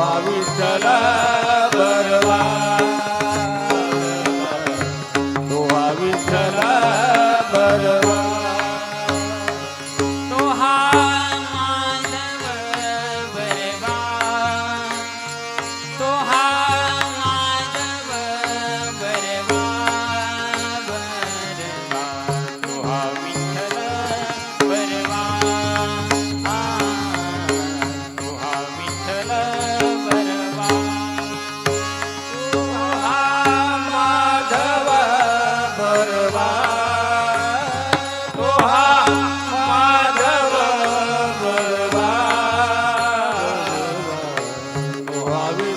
આવી ચલા બરવા Bye.